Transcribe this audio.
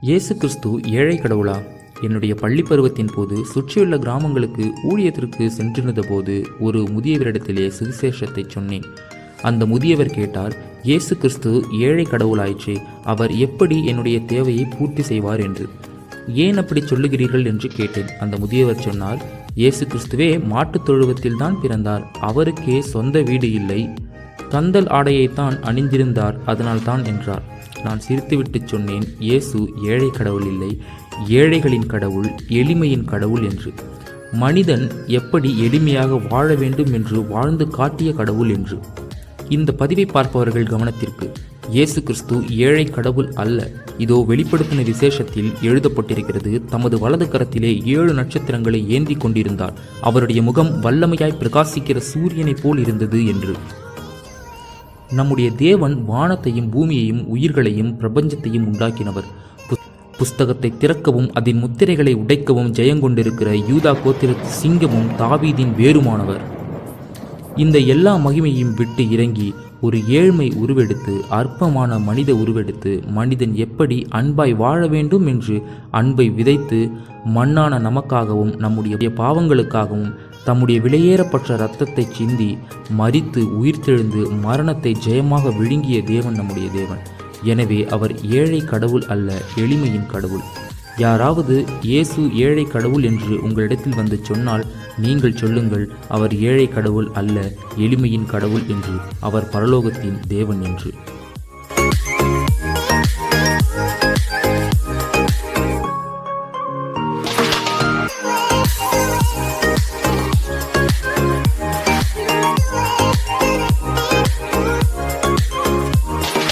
இயேசு கிறிஸ்து ஏழை கடவுளா? என்னுடைய பள்ளி பருவத்தின் போது சுற்றியுள்ள கிராமங்களுக்கு ஊழியத்திற்கு சென்றிருந்த போது ஒரு முதியவரிடத்திலே சுவிசேஷத்தை சொன்னேன். அந்த முதியவர் கேட்டார் இயேசு கிறிஸ்து ஏழை கடவுளாயிற்று அவர் எப்படி என்னுடைய தேவையை பூர்த்தி செய்வார் என்று? ஏன் அப்படி சொல்லுகிறீர்கள் என்று கேட்டேன். அந்த முதியவர் சொன்னார் இயேசு கிறிஸ்துவே மாட்டுத் தொழுவத்தில் தான் பிறந்தார் அவருக்கே சொந்த வீடு இல்லை. கந்தல் ஆடையைத்தான் அணிந்திருந்தார் அதனால்தான் என்றார். நான் சிரித்துவிட்டு சொன்னேன் இயேசு ஏழை கடவுள் இல்லை. ஏழைகளின் கடவுள் எளிமையின் கடவுள் என்று. மனிதன் எப்படி எளிமையாக வாழ வேண்டும் என்று வாழ்ந்து காட்டிய கடவுள் என்று. இந்த பதிவை பார்ப்பவர்கள் கவனத்திற்கு இயேசு கிறிஸ்து ஏழை கடவுள் அல்ல. இதோ வெளிப்படுத்தின விசேஷத்தில் எழுதப்பட்டிருக்கிறது தமது வலது கரத்திலே ஏழு நட்சத்திரங்களை ஏந்தி கொண்டிருந்தார். அவருடைய முகம் வல்லமையாய் பிரகாசிக்கிற சூரியனைப் போல் இருந்தது என்று. நம்முடைய தேவன் வானத்தையும் பூமியையும் உயிர்களையும் பிரபஞ்சத்தையும் உண்டாக்கினவர். புஸ்- புஸ்தகத்தை திறக்கவும் அதன் முத்திரைகளை உடைக்கவும் ஜெயங்கொண்டிருக்கிற யூதா கோத்திரத்து சிங்கமும் தாவீதின் வேறுமானவர். இந்த எல்லா மகிமையும் விட்டு இறங்கி ஒரு ஏழ்மை உருவெடுத்து அற்பமான மனித உருவெடுத்து மனிதன் எப்படி அன்பாய் வாழ வேண்டும் என்று அன்பை விதைத்து மண்ணான நமக்காகவும் நம்முடைய பாவங்களுக்காகவும் தம்முடைய விலையேறப்பட்ட ரத்தத்தை சிந்தி மரித்து உயிர்த்தெழுந்து மரணத்தை ஜெயமாக விழுங்கிய தேவன் நம்முடைய தேவன். எனவே அவர் ஏழை கடவுள் அல்ல எளிமையின் கடவுள். யாராவது இயேசு ஏழை கடவுள் என்று உங்களிடத்தில் வந்து சொன்னால் நீங்கள் சொல்லுங்கள் அவர் ஏழை கடவுள் அல்ல எளிமையின் கடவுள் என்று அவர் பரலோகத்தின் தேவன் என்று.